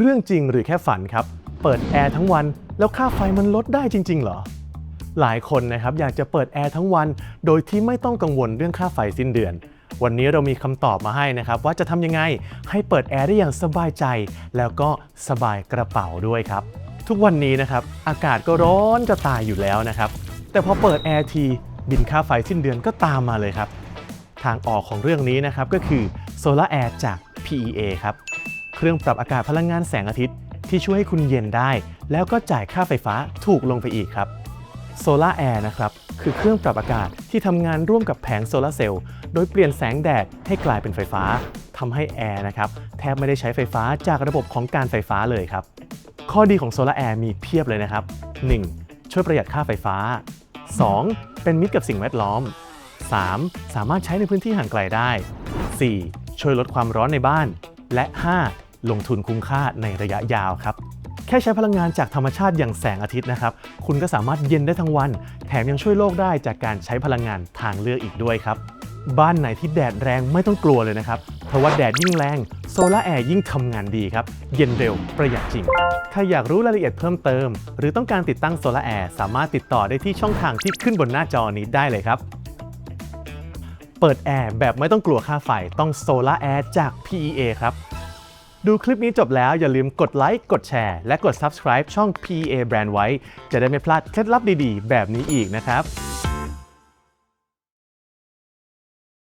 เรื่องจริงหรือแค่ฝันครับ เปิดแอร์ทั้งวันแล้วค่าไฟมันลดได้จริง ๆ เหรอ หลายคนนะครับอยากจะเปิดแอร์ทั้งวัน โดยที่ไม่ต้องกังวลเรื่องค่าไฟสิ้นเดือน วันนี้เรามีคำตอบมาให้นะครับ ว่าจะทำยังไงให้เปิดแอร์ได้อย่างสบายใจ แล้วก็สบายกระเป๋าด้วยครับ ทุกวันนี้นะครับอากาศก็ร้อนจะตายอยู่แล้วนะครับ แต่พอเปิดแอร์ทีบินค่าไฟสิ้นเดือนก็ตามมาเลยครับ ทางออกของเรื่องนี้นะครับก็คือ Solar Air จาก PEA ครับ เครื่องปรับอากาศพลังงานแสงอาทิตย์ ที่ช่วยให้คุณเย็นได้ แล้วก็จ่ายค่าไฟฟ้าถูกลงไปอีกครับ Solar Air นะครับ คือเครื่องปรับอากาศที่ทำงานร่วมกับแผงโซลาเซลล์โดยเปลี่ยนแสงแดดให้กลายเป็นไฟฟ้าทำให้แอร์นะครับแทบไม่ได้ใช้ไฟฟ้าจากระบบของการไฟฟ้าเลยครับ ข้อดีของโซลาแอร์มีเพียบเลยนะครับ 1. ช่วยประหยัดค่าไฟฟ้า 2. เป็นมิตรกับสิ่งแวดล้อม 3. สามารถใช้ในพื้นที่ห่างไกลได้ 4. ช่วยลดความร้อนในบ้าน และ 5. ลงทุนคุ้มค่าในระยะยาวครับ แค่ใช้พลังงานจากธรรมชาติอย่างแสงอาทิตย์นะครับ คุณก็สามารถเย็นได้ทั้งวัน แถมยังช่วยโลกได้จากการใช้พลังงานทางเลือกอีกด้วยครับ บ้านไหนที่แดดแรงไม่ต้องกลัวเลยนะครับ เพราะว่าแดดยิ่งแรงโซลาร์แอร์ยิ่งทำงานดีครับ เย็นเร็วประหยัดจริงถ้าอยากรู้รายละเอียดเพิ่มเติม หรือต้องการติดตั้งโซลาร์แอร์สามารถติดต่อได้ที่ช่องทางที่ขึ้นบนหน้าจอนี้ได้เลยครับเปิดแอร์แบบไม่ต้องกลัวค่าไฟต้องโซลาร์แอร์จาก PEA ครับ ดูคลิปนี้จบแล้วอย่าลืมกดไลค์กดแชร์ และกด subscribe ช่อง P A Brand ไว้ จะได้ไม่พลาดเคล็ดลับดีๆ แบบนี้อีกนะครับ